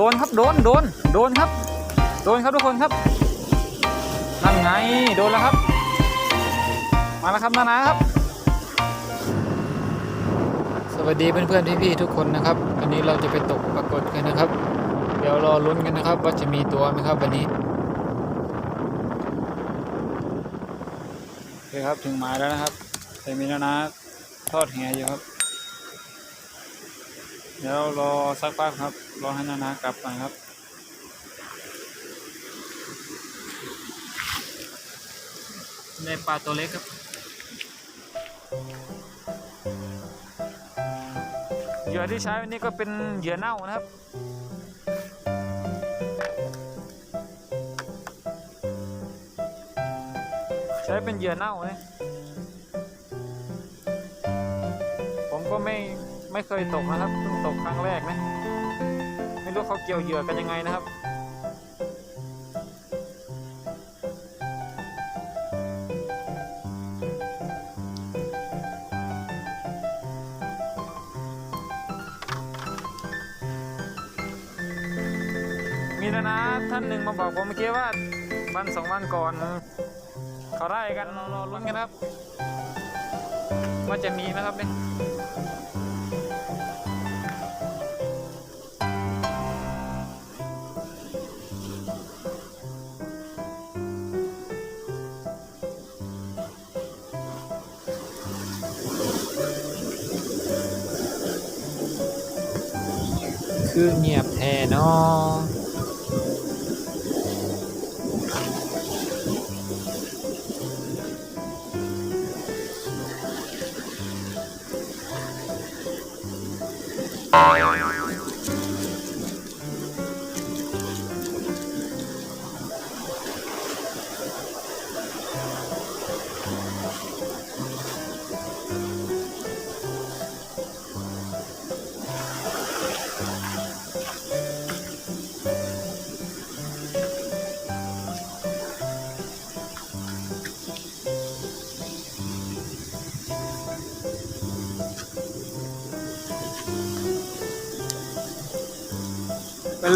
โดนครับโดนโดนโดนครับ โดนครับทุกคนครับนั่นไงโดนแล้วครับ มาแล้วครับนานาครับ สวัสดีเพื่อนๆพี่ๆทุกคนนะครับ วันนี้เราจะไปตกปรากฏกันนะครับ เดี๋ยวรอลุ้นกันนะครับ ว่าจะมีตัวไหมครับวันนี้โอเคครับถึงหมายแล้วนะครับแต่มีนานาทอดแหอยู่ครับ เดี๋ยวรอสักพักครับ รอให้นานากลับก่อนครับ ในปลาตัวเล็กครับ เหยื่อที่ใช้วันนี้ก็เป็นเหยื่อเน่านะครับใช้เป็นเหยื่อเน่านะผมก็ไม่ ไม่เคยตกนะครับเพิ่งตกครั้งแรกนะ ไม่รู้เขาเกี่ยวเหยื่อกันยังไงนะครับมีนะนะท่านหนึ่งมาบอกผมเมื่อกี้ว่าวันสองวันก่อนเขาได้กันรอรอลุ้นกันครับว่าจะมีไหมครับเนี่ย คือเงียบแท้เนาะ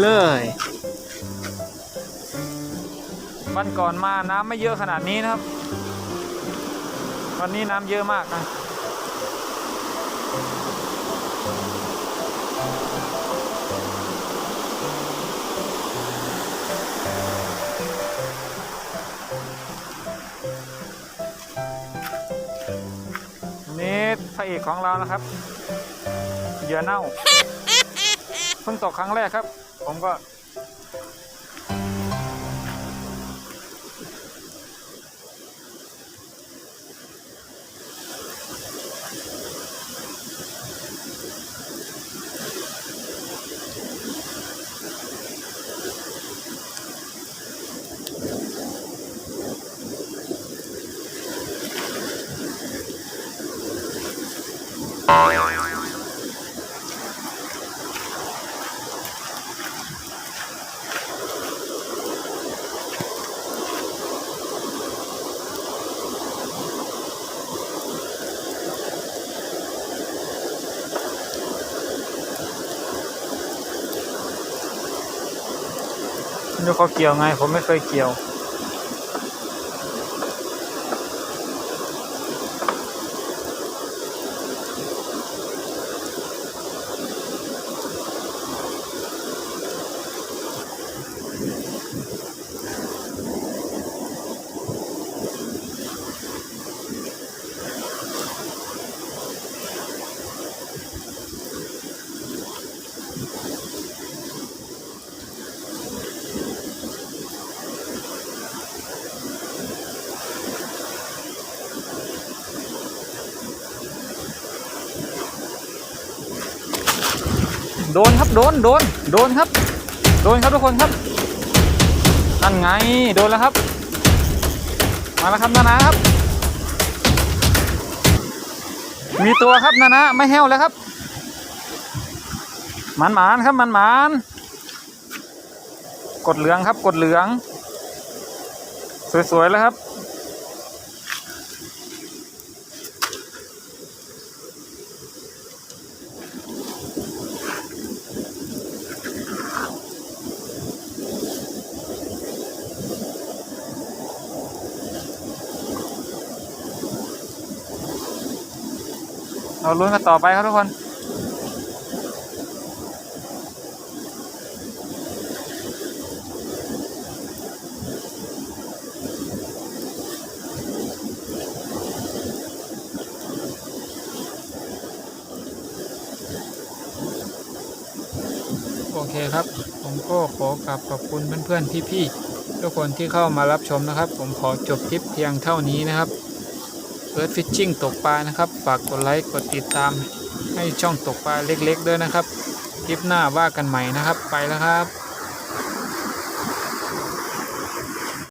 เลย วันก่อนมาน้ำไม่เยอะขนาดนี้นะครับ วันนี้น้ำเยอะมากนะนี่พระเอกของเรานะครับ เหยื่อเน่า เพิ่งตกครั้งแรกครับ ผม ดูเขาเกี่ยวไง ผมไม่เคยเกี่ยว โดนครับโดนโดนโดนครับ โดนครับทุกคนครับนั่นไงโดนแล้วครับ มาแล้วครับนานาครับ มีตัวครับนานาไม่แห้วแล้วครับหมันหมานครับหมันหมานกดเหลืองครับกดเหลือง สวยๆแล้วครับ เราลุ้นกันต่อไปครับทุกคน โอเคครับ ผมก็ขอกราบขอบคุณเพื่อนๆพี่ๆทุกคนที่เข้ามารับชมนะครับ ผมขอจบคลิปเพียงเท่านี้นะครับ เอิร์ธฟิชชิ่งตกปลานะครับ ฝากกดไลค์กดติดตามให้ช่องตกปลาเล็กๆด้วยนะครับ คลิปหน้าว่ากันใหม่นะครับ ไปแล้วครับ